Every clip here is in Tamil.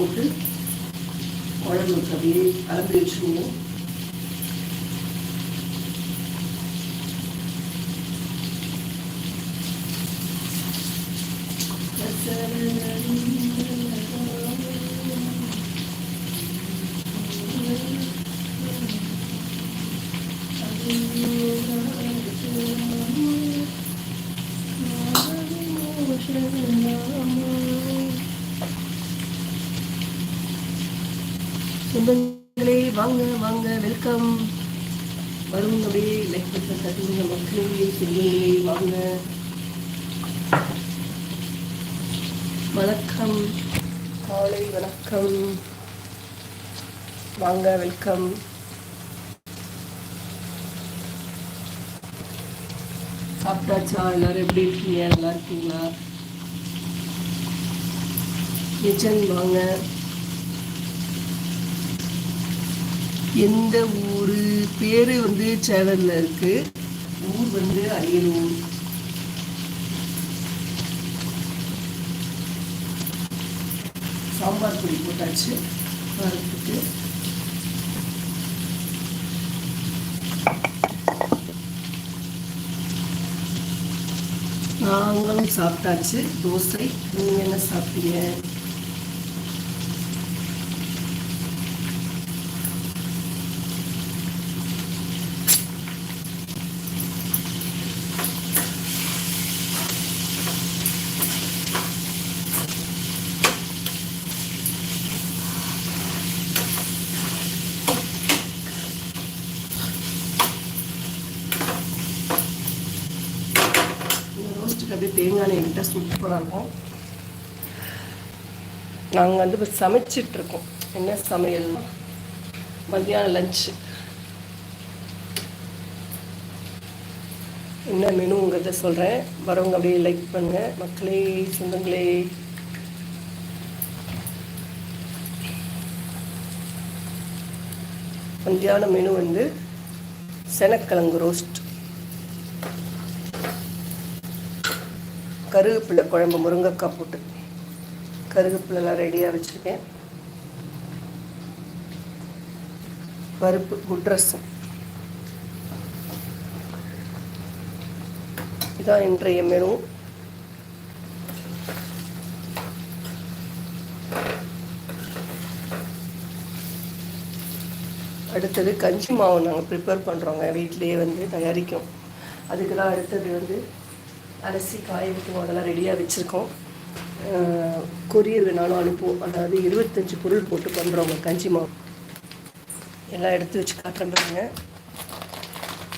போட்டு குழம்பு அப்படியே கலந்து வச்சுருவோம் சொந்தங்களே வாங்க வாங்க வெல்கம் வரும் அப்படியே லைக் பண்ண தட்டுங்க மக்களே சொந்தங்களே வாங்க. வணக்கம். காலை வணக்கம். வாங்க வெல்கம் சாப்பிட்டாச்சா? எல்லாரும் எப்படி இருக்கீங்க? நல்லா இருக்கீங்களா? கிச்சன் வாங்க. எந்த ஊர்? பேர் வந்து சேனலில் இருக்குது ஊர் வந்து அரியலூர். சாம்பார் பொடி போட்டாச்சு. வரத்துக்கு நாங்களும் சாப்பிட்டாச்சு. தோசை. நீங்கள் என்ன சாப்பிட்டீங்க? அப்படியே தேங்காய் எண்ணெய் விட்டால் சூப்பராக இருக்கும். நாங்கள் வந்து இப்போ சமைச்சிட்ருக்கோம் என்ன சமையல்? மத்தியானம் லஞ்சு என்ன மெனுங்கிறத சொல்கிறேன் வரவங்க அப்படியே லைக் பண்ணுங்கள் மக்களே சொந்தங்களே. மத்தியான மெனு வந்து செனக்கிழங்கு ரோஸ்ட் கருவேப்பிலை குழம்பு முருங்கைக்காய் போட்டு கருவேப்பிலெலாம் ரெடியாக வச்சுருக்கேன். பருப்பு குட்ரஸம் இதான் இன்றைய மெனு அடுத்தது கஞ்சி மாவு நாங்கள் ப்ரிப்பேர் பண்ணுறோங்க வீட்டிலேயே வந்து தயாரிக்கும். அதுக்கு தான் அடுத்தது வந்து அரிசி காய வைக்கும் அதெல்லாம் ரெடியாக வச்சுருக்கோம். கொரியர் வேணாலும் அனுப்புவோம் அதாவது இருபத்தஞ்சி பொருள் போட்டு பண்ணுறோங்க கஞ்சி மாவு. எல்லாம் எடுத்து வச்சு காட்டுறாங்க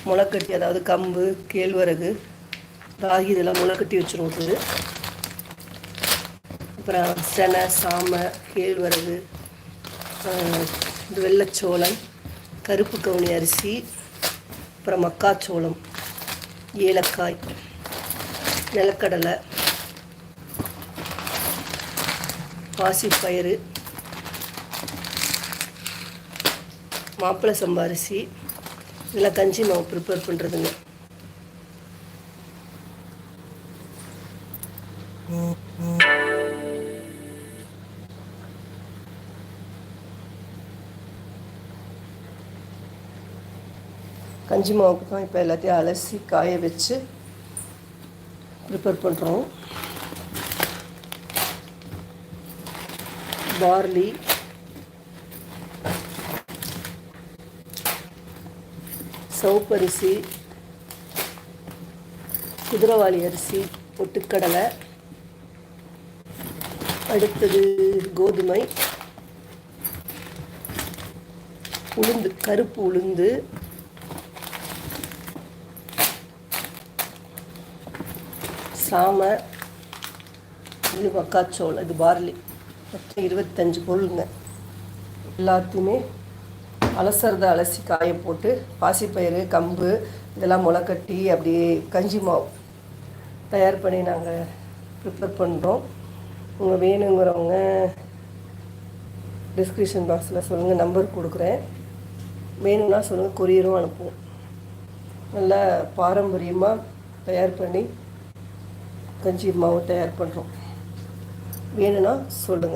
முளைக்கட்டி அதாவது கம்பு கேழ்வரகு ராகி இதெல்லாம் முளைக்கட்டி வச்சுருவோம் அப்புறம் செனை சாமை கேழ்வரகு இது வெள்ளைச்சோளம் கருப்பு கவுனி அரிசி அப்புறம் மக்காச்சோளம் ஏலக்காய். நிலக்கடலை பாசிப்பயிறு மாப்பிள்ளை சம்பா அரிசி கஞ்சி மாவு ப்ரிப்பேர் பண்ணுறதுங்க கஞ்சி மாவுக்கு தான் இப்போ எல்லாத்தையும் அலசி காய வச்சு ப்ரிப்பேர் பண்ணுறோம் பார்லி சவுப்பரிசி குதிரவாளி அரிசி பொட்டுக்கடலை. அடுத்தது கோதுமை. உளுந்து கருப்பு உளுந்து. சாமை இது மக்காச்சோளம் இது பார்லி மொத்தம் இருபத்தஞ்சு பொருளுங்க. எல்லாத்தையுமே அலசறதை அலசி காய போட்டு பாசிப்பயிறு கம்பு இதெல்லாம் முளைக்கட்டி அப்படியே கஞ்சி மாவு தயார் பண்ணி நாங்கள் ப்ரிப்பேர் பண்ணுறோம் உங்கள் வேணுங்கிறவங்க டிஸ்கிரிப்ஷன் பாக்ஸில் சொல்லுங்கள் நம்பர் கொடுக்குறேன். வேணும்னா சொல்லுங்கள் கொரியரும் அனுப்புவோம். நல்லா பாரம்பரியமாக தயார் பண்ணி கஞ்சி மாவு தயார் பண்ணுறோம் வேணும்னா சொல்லுங்கள்